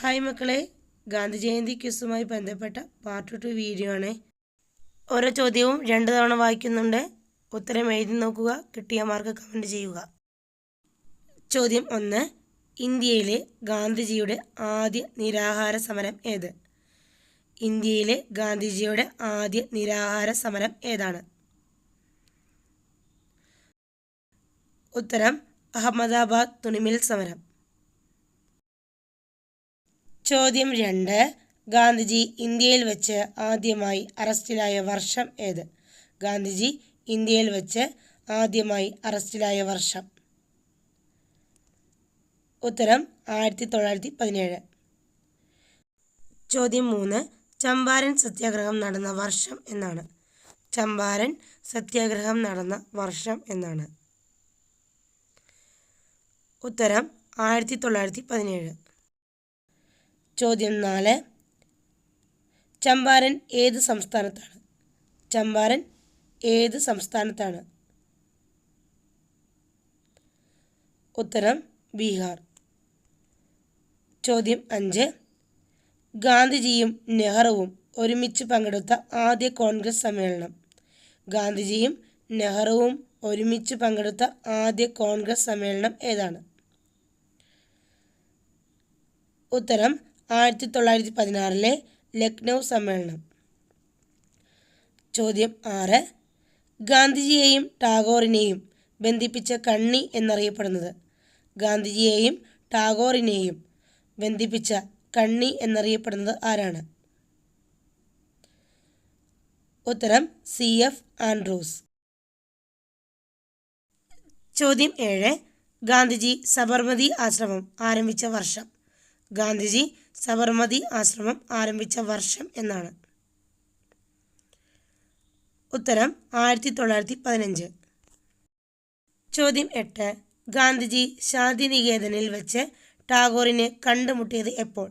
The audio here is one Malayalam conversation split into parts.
ഹായ് മക്കളെ. ഗാന്ധി ജയന്തി ക്വിസുമായി ബന്ധപ്പെട്ട പാർട്ട് ടു വീഡിയോ ആണ്. ഓരോ ചോദ്യവും രണ്ട് തവണ വായിക്കുന്നുണ്ട്. ഉത്തരം എഴുതി നോക്കുക കിട്ടിയ മാർക്ക് കമന്റ് ചെയ്യുക. ചോദ്യം ഒന്ന്. ഇന്ത്യയിലെ ഗാന്ധിജിയുടെ ആദ്യ നിരാഹാര സമരം ഏത്? ഇന്ത്യയിലെ ഗാന്ധിജിയുടെ ആദ്യ നിരാഹാര സമരം ഏതാണ്? ഉത്തരം. അഹമ്മദാബാദ് തുണിമിൽ സമരം. ചോദ്യം രണ്ട്. ഗാന്ധിജി ഇന്ത്യയിൽ വെച്ച് ആദ്യമായി അറസ്റ്റിലായ വർഷം ഏത്? ഗാന്ധിജി ഇന്ത്യയിൽ വെച്ച് ആദ്യമായി അറസ്റ്റിലായ വർഷം. ഉത്തരം ആയിരത്തി തൊള്ളായിരത്തി പതിനേഴ് ചോദ്യം മൂന്ന്. ചമ്പാരൻ സത്യാഗ്രഹം നടന്ന വർഷം എന്നാണ്. ചമ്പാരൻ സത്യാഗ്രഹം നടന്ന വർഷം എന്നാണ്. ഉത്തരം ആയിരത്തി തൊള്ളായിരത്തി പതിനേഴ് ചോദ്യം നാല്. ചമ്പാരൻ ഏത് സംസ്ഥാനത്താണ്? ചമ്പാരൻ ഏത് സംസ്ഥാനത്താണ്? ഉത്തരം ബീഹാർ. ചോദ്യം അഞ്ച്. ഗാന്ധിജിയും നെഹ്റുവും ഒരുമിച്ച് പങ്കെടുത്ത ആദ്യ കോൺഗ്രസ് സമ്മേളനം. ഗാന്ധിജിയും നെഹ്റുവും ഒരുമിച്ച് പങ്കെടുത്ത ആദ്യ കോൺഗ്രസ് സമ്മേളനം ഏതാണ്? ഉത്തരം ആയിരത്തി തൊള്ളായിരത്തി പതിനാറിലെ ലക്നൗ സമ്മേളനം. ചോദ്യം ആറ്. ഗാന്ധിജിയെയും ടാഗോറിനെയും ബന്ധിപ്പിച്ച കണ്ണി എന്നറിയപ്പെടുന്നത്. ഗാന്ധിജിയെയും ടാഗോറിനെയും ബന്ധിപ്പിച്ച കണ്ണി എന്നറിയപ്പെടുന്നത് ആരാണ്? ഉത്തരം സി. എഫ്. ആൻഡ്രൂസ്. ചോദ്യം ഏഴ്. ഗാന്ധിജി സബർമതി ആശ്രമം ആരംഭിച്ച വർഷം. ഗാന്ധിജി സബർമതി ആശ്രമം ആരംഭിച്ച വർഷം എന്നാണ്. ഉത്തരം ആയിരത്തി തൊള്ളായിരത്തി പതിനഞ്ച് ചോദ്യം എട്ട്. ഗാന്ധിജി ശാന്തിനികേതനിൽ വെച്ച് ടാഗോറിനെ കണ്ടുമുട്ടിയത് എപ്പോൾ?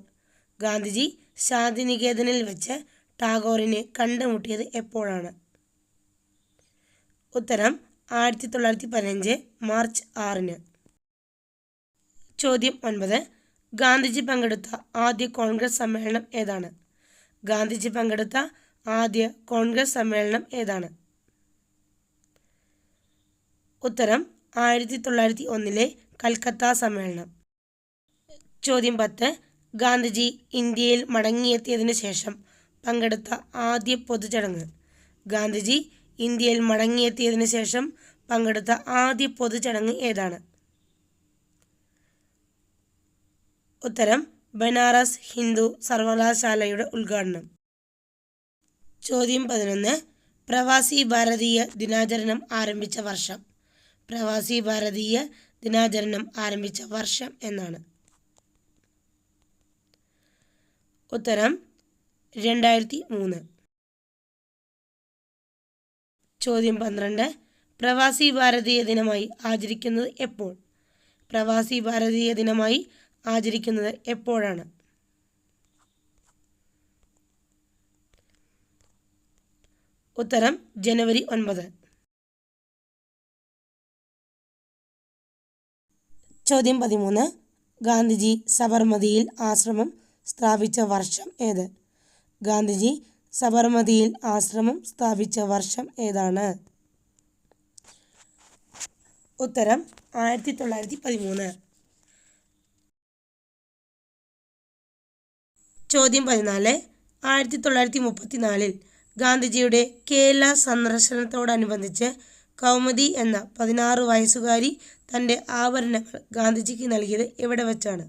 ഗാന്ധിജി ശാന്തിനികേതനിൽ വെച്ച് ടാഗോറിനെ കണ്ടുമുട്ടിയത് എപ്പോഴാണ്? ഉത്തരം ആയിരത്തി തൊള്ളായിരത്തി പതിനഞ്ച് മാർച്ച് ആറിന്. ചോദ്യം ഒൻപത്. ഗാന്ധിജി പങ്കെടുത്ത ആദ്യ കോൺഗ്രസ് സമ്മേളനം ഏതാണ്? ഗാന്ധിജി പങ്കെടുത്ത ആദ്യ കോൺഗ്രസ് സമ്മേളനം ഏതാണ്? ഉത്തരം ആയിരത്തി തൊള്ളായിരത്തി ഒന്നിലെ കൽക്കത്ത സമ്മേളനം. ചോദ്യം പത്ത് ഗാന്ധിജി ഇന്ത്യയിൽ മടങ്ങിയെത്തിയതിനു ശേഷം പങ്കെടുത്ത ആദ്യ പൊതുചടങ്ങ്. ഗാന്ധിജി ഇന്ത്യയിൽ മടങ്ങിയെത്തിയതിനു ശേഷം പങ്കെടുത്ത ആദ്യ പൊതുചടങ്ങ് ഏതാണ്? ഉത്തരം ബനാറസ് ഹിന്ദു സർവകലാശാലയുടെ ഉദ്ഘാടനം. ചോദ്യം പതിനൊന്ന്. പ്രവാസി ഭാരതീയ ദിനാചരണം ആരംഭിച്ച വർഷം. പ്രവാസി ഭാരതീയ ദിനാചരണം ആരംഭിച്ച വർഷം എന്നാണ്. ഉത്തരം രണ്ടായിരത്തി മൂന്ന് ചോദ്യം പന്ത്രണ്ട്. പ്രവാസി ഭാരതീയ ദിനമായി ആചരിക്കുന്നത് എപ്പോൾ? പ്രവാസി ഭാരതീയ ദിനമായി ആചരിക്കുന്നത് എപ്പോഴാണ്? ഉത്തരം ജനുവരി ഒൻപത്. ചോദ്യം പതിമൂന്ന്. ഗാന്ധിജി സബർമതിയിൽ ആശ്രമം സ്ഥാപിച്ച വർഷം ഏത്? ഗാന്ധിജി സബർമതിയിൽ ആശ്രമം സ്ഥാപിച്ച വർഷം ഏതാണ്? ഉത്തരം ആയിരത്തി തൊള്ളായിരത്തി പതിമൂന്ന്. ചോദ്യം പതിനാല്. ആയിരത്തി തൊള്ളായിരത്തി മുപ്പത്തിനാലിൽ ഗാന്ധിജിയുടെ കേരള സന്ദർശനത്തോടനുബന്ധിച്ച് കൗമുദി എന്ന പതിനാറ് വയസ്സുകാരി തന്റെ ആഭരണങ്ങൾ ഗാന്ധിജിക്ക് നൽകിയത് എവിടെ വെച്ചാണ്?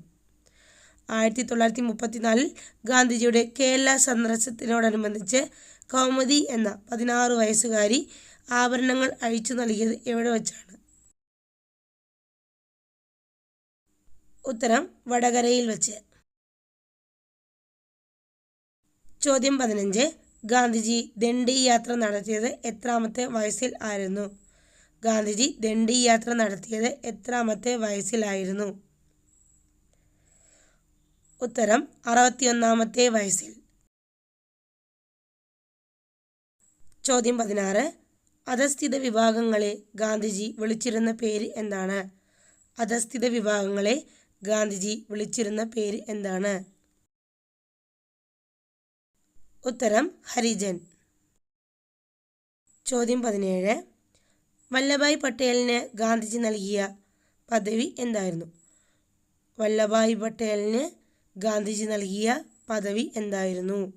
ആയിരത്തി തൊള്ളായിരത്തി മുപ്പത്തിനാലിൽ ഗാന്ധിജിയുടെ കേരള സന്ദർശനത്തിനോടനുബന്ധിച്ച് കൗമുദി എന്ന പതിനാറ് വയസ്സുകാരി ആഭരണങ്ങൾ അഴിച്ചു നൽകിയത് എവിടെ വെച്ചാണ്? ഉത്തരം വടകരയിൽ വെച്ച്. ചോദ്യം പതിനഞ്ച്. ഗാന്ധിജി ദണ്ഡി യാത്ര നടത്തിയത് എത്രാമത്തെ വയസ്സിൽ ആയിരുന്നു? ഗാന്ധിജി ദണ്ഡി യാത്ര നടത്തിയത് എത്രാമത്തെ വയസ്സിലായിരുന്നു ഉത്തരം അറുപത്തിയൊന്നാമത്തെ വയസ്സിൽ. ചോദ്യം പതിനാറ്. അധസ്ഥിത വിഭാഗങ്ങളെ ഗാന്ധിജി വിളിച്ചിരുന്ന പേര് എന്താണ്? അധസ്ഥിത വിഭാഗങ്ങളെ ഗാന്ധിജി വിളിച്ചിരുന്ന പേര് എന്താണ്? ഉത്തരം ഹരിജൻ. ചോദ്യം പതിനേഴ്. വല്ലഭായ് പട്ടേലിന് ഗാന്ധിജി നൽകിയ പദവി എന്തായിരുന്നു? വല്ലഭായ് പട്ടേലിന് ഗാന്ധിജി നൽകിയ പദവി എന്തായിരുന്നു?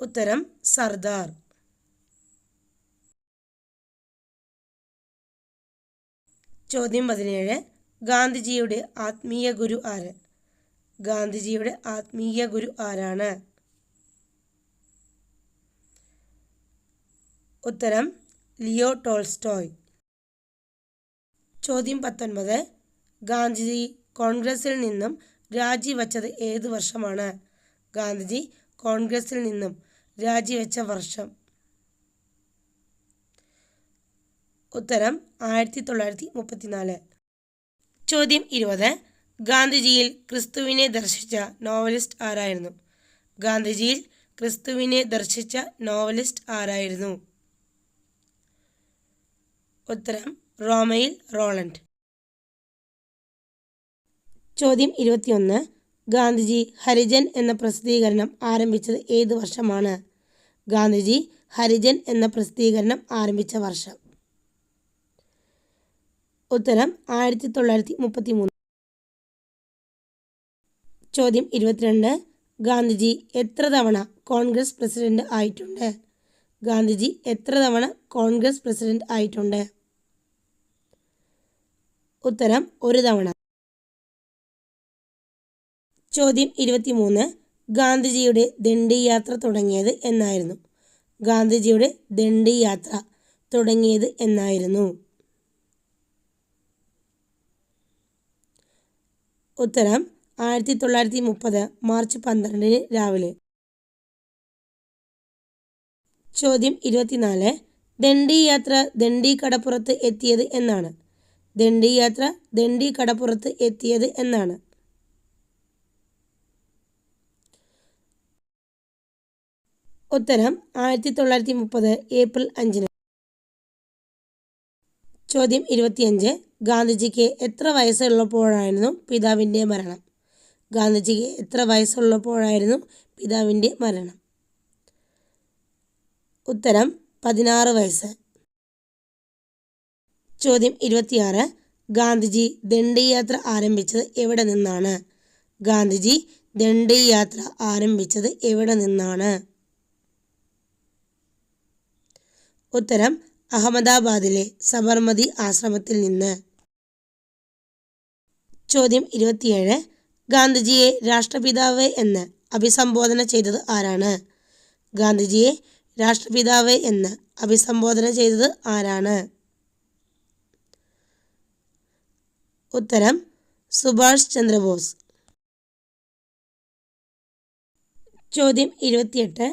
ഉത്തരം സർദാർ. ചോദ്യം പതിനേഴ്. ഗാന്ധിജിയുടെ ആത്മീയ ഗുരു ആര്? ഗാന്ധിജിയുടെ ആത്മീയ ഗുരു ആരാണ്? ഉത്തരം ലിയോ ടോൾസ്റ്റോയ്. ചോദ്യം പത്തൊൻപത്. ഗാന്ധിജി കോൺഗ്രസിൽ നിന്നും രാജിവെച്ചത് ഏത് വർഷമാണ്? ഗാന്ധിജി കോൺഗ്രസിൽ നിന്നും രാജിവെച്ച വർഷം. ഉത്തരം ആയിരത്തി തൊള്ളായിരത്തി മുപ്പത്തിനാല്. ചോദ്യം ഇരുപത്. ഗാന്ധിജിയിൽ ക്രിസ്തുവിനെ ദർശിച്ച നോവലിസ്റ്റ് ആരായിരുന്നു? ഗാന്ധിജിയിൽ ക്രിസ്തുവിനെ ദർശിച്ച നോവലിസ്റ്റ് ആരായിരുന്നു? ഉത്തരം റോമയിൽ റോളണ്ട്. ചോദ്യം ഇരുപത്തിയൊന്ന്. ഗാന്ധിജി ഹരിജൻ എന്ന പ്രസിദ്ധീകരണം ആരംഭിച്ചത് ഏത് വർഷമാണ്? ഗാന്ധിജി ഹരിജൻ എന്ന പ്രസിദ്ധീകരണം ആരംഭിച്ച വർഷം. ഉത്തരം ആയിരത്തി തൊള്ളായിരത്തി മുപ്പത്തി മൂന്ന് ചോദ്യം ഇരുപത്തിരണ്ട്. ഗാന്ധിജി എത്ര തവണ കോൺഗ്രസ് പ്രസിഡന്റ് ആയിട്ടുണ്ട്? ഗാന്ധിജി എത്ര തവണ കോൺഗ്രസ് പ്രസിഡന്റ് ആയിട്ടുണ്ട്? ഉത്തരം ഒരു തവണ. ചോദ്യം ഇരുപത്തിമൂന്ന്. ഗാന്ധിജിയുടെ ദണ്ഡി യാത്ര തുടങ്ങിയത് എന്നായിരുന്നു. ഗാന്ധിജിയുടെ ദണ്ഡി യാത്ര തുടങ്ങിയത് എന്നായിരുന്നു. ഉത്തരം ആയിരത്തി തൊള്ളായിരത്തി മുപ്പത് മാർച്ച് പന്ത്രണ്ടിന് രാവിലെ. ചോദ്യം ഇരുപത്തിനാല്. ദണ്ഡി യാത്ര ദണ്ഡി കടപ്പുറത്ത് എത്തിയത് എന്നാണ്. ദണ്ഡി യാത്ര ദണ്ഡി കടപ്പുറത്ത് എത്തിയത് എന്നാണ്. ഉത്തരം ആയിരത്തി തൊള്ളായിരത്തി മുപ്പത് ഏപ്രിൽ അഞ്ചിന്. ചോദ്യം ഇരുപത്തിയഞ്ച്. ഗാന്ധിജിക്ക് എത്ര വയസ്സുള്ളപ്പോഴായിരുന്നു പിതാവിന്റെ മരണം? ഗാന്ധിജിക്ക് എത്ര വയസ്സുള്ളപ്പോഴായിരുന്നു പിതാവിന്റെ മരണം? ഉത്തരം പതിനാറ് വയസ്സ്. ചോദ്യം ഇരുപത്തിയാറ്. ഗാന്ധിജി ദണ്ഡി യാത്ര ആരംഭിച്ചത് എവിടെ നിന്നാണ്? ഗാന്ധിജി ദണ്ഡി യാത്ര ആരംഭിച്ചത് എവിടെ നിന്നാണ്? ഉത്തരം അഹമ്മദാബാദിലെ സബർമതി ആശ്രമത്തിൽ നിന്ന്. ചോദ്യം ഇരുപത്തിയേഴ്. ഗാന്ധിജിയെ രാഷ്ട്രപിതാവ് എന്ന് അഭിസംബോധന ചെയ്തത് ആരാണ്? ഗാന്ധിജിയെ രാഷ്ട്രപിതാവ് എന്ന് അഭിസംബോധന ചെയ്തത് ആരാണ്? ഉത്തരം സുഭാഷ് ചന്ദ്രബോസ്. ചോദ്യം ഇരുപത്തിയെട്ട്.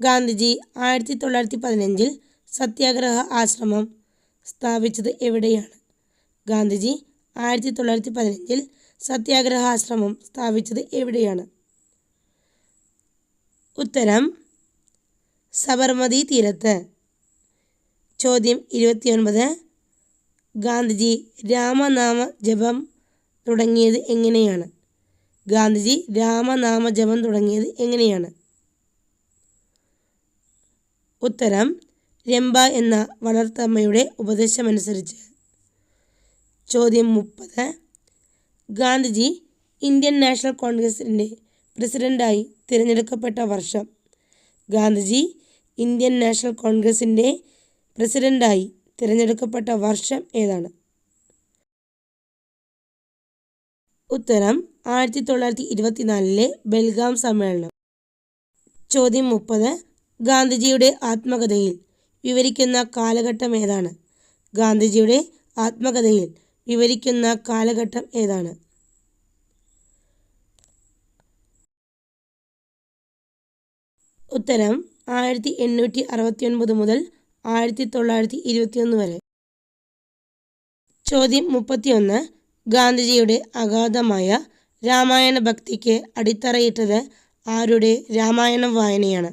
ഗാന്ധിജി ആയിരത്തി തൊള്ളായിരത്തി പതിനഞ്ചിൽ സത്യാഗ്രഹ ആശ്രമം സ്ഥാപിച്ചത് എവിടെയാണ്? ഗാന്ധിജി ആയിരത്തി തൊള്ളായിരത്തി പതിനഞ്ചിൽ സത്യാഗ്രഹ ആശ്രമം സ്ഥാപിച്ചത് എവിടെയാണ്? ഉത്തരം സബർമതി തീരത്ത്. ചോദ്യം ഇരുപത്തിയൊൻപത്. ഗാന്ധിജി രാമനാമ ജപം തുടങ്ങിയത് എങ്ങനെയാണ്? ഗാന്ധിജി രാമനാമ ജപം തുടങ്ങിയത് എങ്ങനെയാണ്? ഉത്തരം രംഭ എന്ന വളർത്തമ്മയുടെ ഉപദേശമനുസരിച്ച്. ചോദ്യം മുപ്പത്. ഗാന്ധിജി ഇന്ത്യൻ നാഷണൽ കോൺഗ്രസിന്റെ പ്രസിഡന്റായി തിരഞ്ഞെടുക്കപ്പെട്ട വർഷം. ഗാന്ധിജി ഇന്ത്യൻ നാഷണൽ കോൺഗ്രസിന്റെ പ്രസിഡന്റായി തിരഞ്ഞെടുക്കപ്പെട്ട വർഷം ഏതാണ്? ഉത്തരം ആയിരത്തി തൊള്ളായിരത്തി ഇരുപത്തിനാലിലെ ബെൽഗാം സമ്മേളനം. ചോദ്യം മുപ്പത് ഗാന്ധിജിയുടെ ആത്മകഥയിൽ വിവരിക്കുന്ന കാലഘട്ടം ഏതാണ്? ഗാന്ധിജിയുടെ ആത്മകഥയിൽ വിവരിക്കുന്ന കാലഘട്ടം ഏതാണ്? ഉത്തരം ആയിരത്തി എണ്ണൂറ്റി അറുപത്തി ഒൻപത് മുതൽ ആയിരത്തി തൊള്ളായിരത്തി ഇരുപത്തിയൊന്ന് വരെ. ചോദ്യം മുപ്പത്തിയൊന്ന് ഗാന്ധിജിയുടെ അഗാധമായ രാമായണ ഭക്തിക്ക് അടിത്തറയിട്ടത് ആരുടെ രാമായണ വായനയാണ്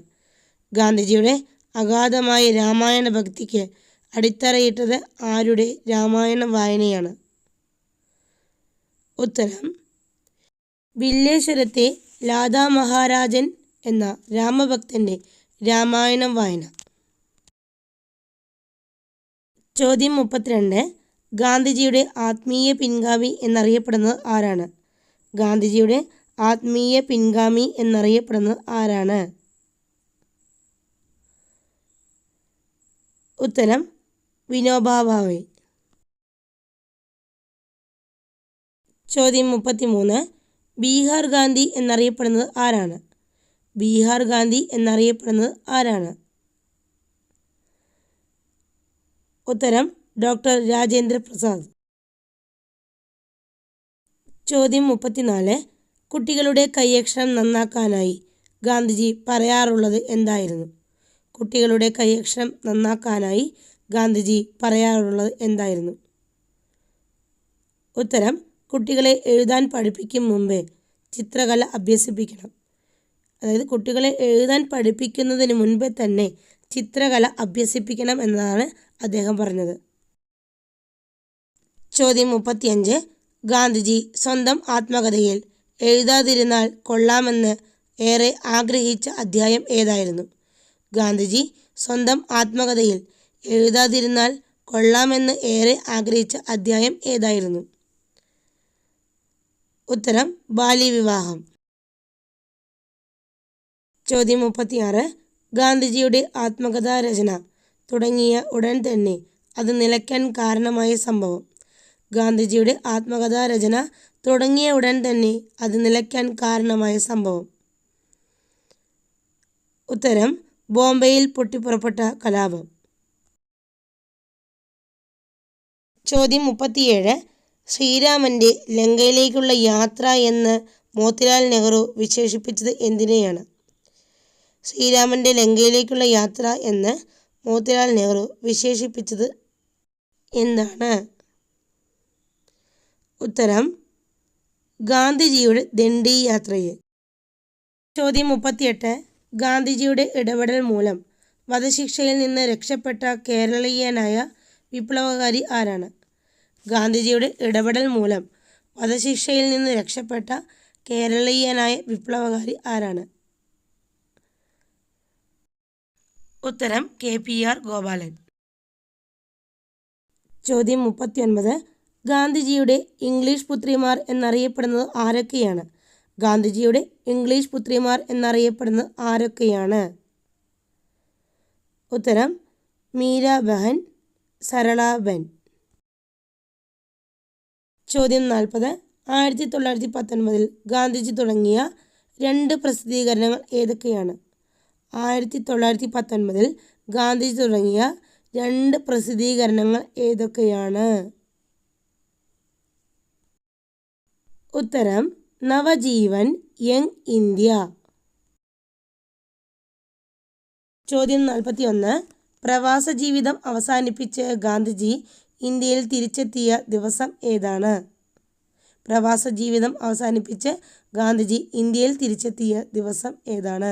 ഗാന്ധിജിയുടെ അഗാധമായ രാമായണ ഭക്തിക്ക് അടിത്തറയിട്ടത് ആരുടെ രാമായണ വായനയാണ് ഉത്തരം. വില്ലേശ്വരത്തെ ലാതാ മഹാരാജൻ എന്ന രാമഭക്തന്റെ രാമായണം വായന. ചോദ്യം മുപ്പത്തിരണ്ട്. ഗാന്ധിജിയുടെ ആത്മീയ പിൻഗാമി എന്നറിയപ്പെടുന്നത് ആരാണ്? ഗാന്ധിജിയുടെ ആത്മീയ പിൻഗാമി എന്നറിയപ്പെടുന്നത് ആരാണ്? ഉത്തരം. വിനോബാ ചോദ്യം മുപ്പത്തിമൂന്ന്. ബീഹാർ ഗാന്ധി എന്നറിയപ്പെടുന്നത് ആരാണ്? ബീഹാർ ഗാന്ധി എന്നറിയപ്പെടുന്നത് ആരാണ്? ഉത്തരം ഡോക്ടർ രാജേന്ദ്ര പ്രസാദ്. ചോദ്യം മുപ്പത്തിനാല്. കുട്ടികളുടെ കൈയക്ഷരം നന്നാക്കാനായി ഗാന്ധിജി പറയാറുള്ളത് എന്തായിരുന്നു? കുട്ടികളുടെ കൈയക്ഷരം നന്നാക്കാനായി ഗാന്ധിജി പറയാറുള്ളത് എന്തായിരുന്നു? ഉത്തരം കുട്ടികളെ എഴുതാൻ പഠിപ്പിക്കും മുമ്പേ ചിത്രകല അഭ്യസിപ്പിക്കണം. അതായത് കുട്ടികളെ എഴുതാൻ പഠിപ്പിക്കുന്നതിന് മുൻപേ തന്നെ ചിത്രകല അഭ്യസിപ്പിക്കണം എന്നതാണ് അദ്ദേഹം പറഞ്ഞത്. ചോദ്യം മുപ്പത്തിയഞ്ച്. ഗാന്ധിജി സ്വന്തം ആത്മകഥയിൽ എഴുതാതിരുന്നാൽ കൊള്ളാമെന്ന് ഏറെ ആഗ്രഹിച്ച അധ്യായം ഏതായിരുന്നു? ഗാന്ധിജി സ്വന്തം ആത്മകഥയിൽ എഴുതാതിരുന്നാൽ കൊള്ളാമെന്ന് ഏറെ ആഗ്രഹിച്ച അധ്യായം ഏതായിരുന്നു? ഉത്തരം ബാല്യവിവാഹം ചോദ്യം മുപ്പത്തിയാറ്. ഗാന്ധിജിയുടെ ആത്മകഥാ രചന തുടങ്ങിയ ഉടൻ തന്നെ അത് നിലയ്ക്കാൻ കാരണമായ സംഭവം. ഗാന്ധിജിയുടെ ആത്മകഥാ രചന തുടങ്ങിയ ഉടൻ തന്നെ അത് നിലയ്ക്കാൻ കാരണമായ സംഭവം. ഉത്തരം ബോംബെയിൽ പൊട്ടിപ്പുറപ്പെട്ട കലാപം. ചോദ്യം മുപ്പത്തിയേഴ്. ശ്രീരാമന്റെ ലങ്കയിലേക്കുള്ള യാത്ര എന്ന് മോത്തിലാൽ നെഹ്റു വിശേഷിപ്പിച്ചത് എന്തിനെയാണ്? ശ്രീരാമന്റെ ലങ്കയിലേക്കുള്ള യാത്ര എന്ന് മോത്തിലാൽ നെഹ്റു വിശേഷിപ്പിച്ചത് എന്താണ്? ഉത്തരം ഗാന്ധിജിയുടെ ദണ്ഡി യാത്രയെ ചോദ്യം മുപ്പത്തിയെട്ട് ഗാന്ധിജിയുടെ ഇടപെടൽ മൂലം വധശിക്ഷയിൽ നിന്ന് രക്ഷപ്പെട്ട കേരളീയനായ വിപ്ലവകാരി ആരാണ്? ഗാന്ധിജിയുടെ ഇടപെടൽ മൂലം വധശിക്ഷയിൽ നിന്ന് രക്ഷപ്പെട്ട കേരളീയനായ വിപ്ലവകാരി ആരാണ്? ഉത്തരം കെ പി ആർ ഗോപാലൻ. ചോദ്യം മുപ്പത്തിയൊൻപത്. ഗാന്ധിജിയുടെ ഇംഗ്ലീഷ് പുത്രിമാർ എന്നറിയപ്പെടുന്നത് ആരൊക്കെയാണ്? ഗാന്ധിജിയുടെ ഇംഗ്ലീഷ് പുത്രിമാർ എന്നറിയപ്പെടുന്നത് ആരൊക്കെയാണ്? ഉത്തരം മീരാബഹൻ സരളാബെൻ ചോദ്യം നാൽപ്പത്. ആയിരത്തി തൊള്ളായിരത്തി പത്തൊൻപതിൽ ഗാന്ധിജി തുടങ്ങിയ രണ്ട് പ്രസിദ്ധീകരണങ്ങൾ ഏതൊക്കെയാണ്? ആയിരത്തി തൊള്ളായിരത്തി പത്തൊൻപതിൽ ഗാന്ധിജി തുടങ്ങിയ രണ്ട് പ്രസിദ്ധീകരണങ്ങൾ ഏതൊക്കെയാണ്? ഉത്തരം നവജീവൻ യങ് ഇന്ത്യ. ചോദ്യം നാൽപ്പത്തി ഒന്ന് പ്രവാസ ജീവിതം അവസാനിപ്പിച്ച് ഗാന്ധിജി ഇന്ത്യയിൽ തിരിച്ചെത്തിയ ദിവസം ഏതാണ്? പ്രവാസ ജീവിതം അവസാനിപ്പിച്ച് ഗാന്ധിജി ഇന്ത്യയിൽ തിരിച്ചെത്തിയ ദിവസം ഏതാണ്?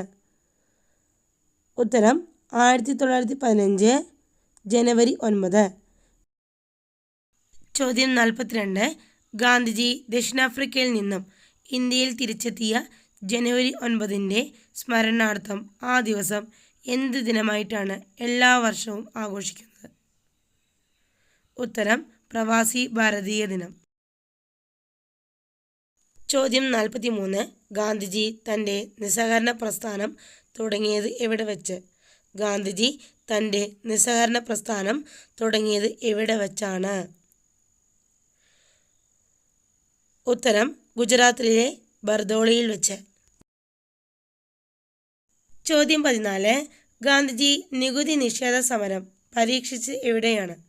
ഉത്തരം ആയിരത്തി തൊള്ളായിരത്തി പതിനഞ്ച് ജനുവരി ഒൻപത്. ചോദ്യം നാൽപ്പത്തിരണ്ട്. ഗാന്ധിജി ദക്ഷിണാഫ്രിക്കയിൽ നിന്നും ഇന്ത്യയിൽ തിരിച്ചെത്തിയ ജനുവരി ഒൻപതിന്റെ സ്മരണാർത്ഥം ആ ദിവസം എന്ത് ദിനമായിട്ടാണ് എല്ലാ വർഷവും ആഘോഷിക്കുന്നത്? ഉത്തരം പ്രവാസി ഭാരതീയ ദിനം. ചോദ്യം നാൽപ്പത്തി മൂന്ന് ഗാന്ധിജി തന്റെ നിസ്സഹകരണ പ്രസ്ഥാനം തുടങ്ങിയത് എവിടെ വെച്ച്? ഗാന്ധിജി തന്റെ നിസ്സഹകരണ പ്രസ്ഥാനം തുടങ്ങിയത് എവിടെ വെച്ചാണ്? ഉത്തരം ഗുജറാത്തിലെ ബർദോളിയിൽ വെച്ച്. ചോദ്യം പതിനാല്. ഗാന്ധിജി നികുതി നിഷേധ സമരം പരീക്ഷിച്ച് എവിടെയാണ്?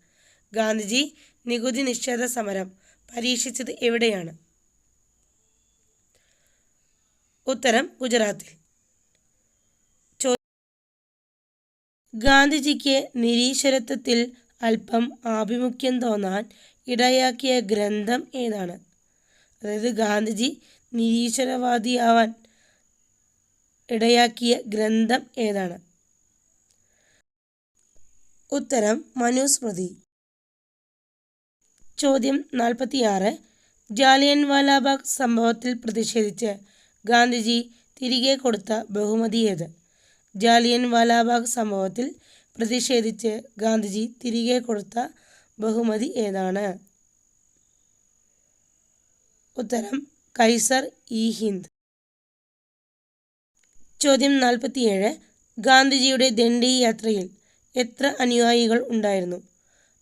ഗാന്ധിജി നികുതി നിഷേധ സമരം പരീക്ഷിച്ചത് എവിടെയാണ്? ഉത്തരം ഗുജറാത്തിൽ. ഗാന്ധിജിക്ക് നിരീശ്വരത്വത്തിൽ അല്പം ആഭിമുഖ്യം തോന്നാൻ ഇടയാക്കിയ ഗ്രന്ഥം ഏതാണ്? അതായത് ഗാന്ധിജി നിരീശ്വരവാദിയാവാൻ ഇടയാക്കിയ ഗ്രന്ഥം ഏതാണ്? ഉത്തരം മനുസ്മൃതി ചോദ്യം നാൽപ്പത്തിയാറ്. ജാലിയൻ വാലാബാഗ് സംഭവത്തിൽ പ്രതിഷേധിച്ച് ഗാന്ധിജി തിരികെ കൊടുത്ത ബഹുമതി ഏത്? ജാലിയൻ വാലാബാഗ് സംഭവത്തിൽ പ്രതിഷേധിച്ച് ഗാന്ധിജി തിരികെ കൊടുത്ത ബഹുമതി ഏതാണ്? ഉത്തരം കൈസർ ഇ ഹിന്ദ്. ചോദ്യം നാൽപ്പത്തിയേഴ്. ഗാന്ധിജിയുടെ ദണ്ഡി യാത്രയിൽ എത്ര അനുയായികൾ ഉണ്ടായിരുന്നു?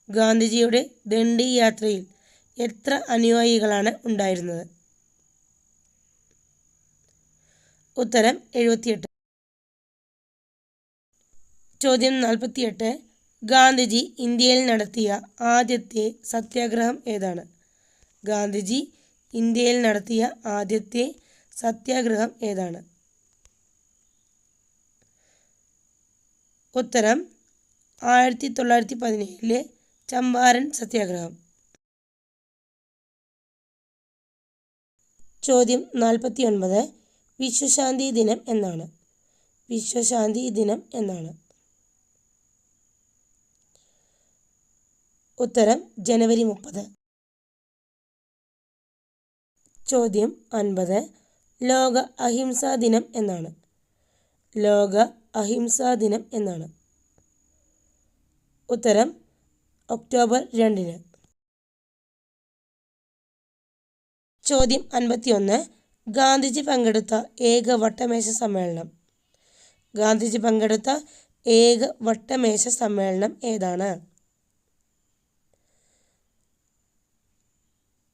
ഗാന്ധിജിയുടെ ദണ്ഡി യാത്രയിൽ എത്ര അനുയായികളാണ് ഉണ്ടായിരുന്നത്? ഉത്തരം എഴുപത്തിയെട്ട്. ചോദ്യം നാൽപ്പത്തിയെട്ട്. ഗാന്ധിജി ഇന്ത്യയിൽ നടത്തിയ ആദ്യത്തെ സത്യാഗ്രഹം ഏതാണ്? ഗാന്ധിജി ഇന്ത്യയിൽ നടത്തിയ ആദ്യത്തെ സത്യാഗ്രഹം ഏതാണ്? ഉത്തരം ആയിരത്തി തൊള്ളായിരത്തി പതിനേഴിലെ ചമ്പാരൻ സത്യാഗ്രഹം. ചോദ്യം നാൽപ്പത്തി ഒൻപത് വിശ്വശാന്തി ദിനം എന്നാണ്. വിശ്വശാന്തി ദിനം എന്നാണ്. ഉത്തരം ജനുവരി മുപ്പത്. ചോദ്യം അൻപത്. ലോക അഹിംസാ ദിനം എന്നാണ്. ലോക അഹിംസാ ദിനം എന്നാണ്. ഉത്തരം ഒക്ടോബർ രണ്ടിന്. ചോദ്യം അൻപത്തിയൊന്ന്. ഗാന്ധിജി പങ്കെടുത്ത ഏക വട്ടമേശ സമ്മേളനം. ഗാന്ധിജി പങ്കെടുത്ത ഏക വട്ടമേശ സമ്മേളനം ഏതാണ്?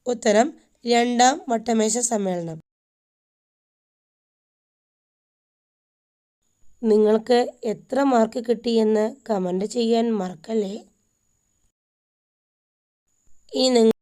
ഉത്തരം രണ്ടാം വട്ടമേശ സമ്മേളനം. നിങ്ങൾക്ക് എത്ര മാർക്ക് കിട്ടിയെന്ന് കമന്റ് ചെയ്യാൻ മറക്കല്ലേ? 伊能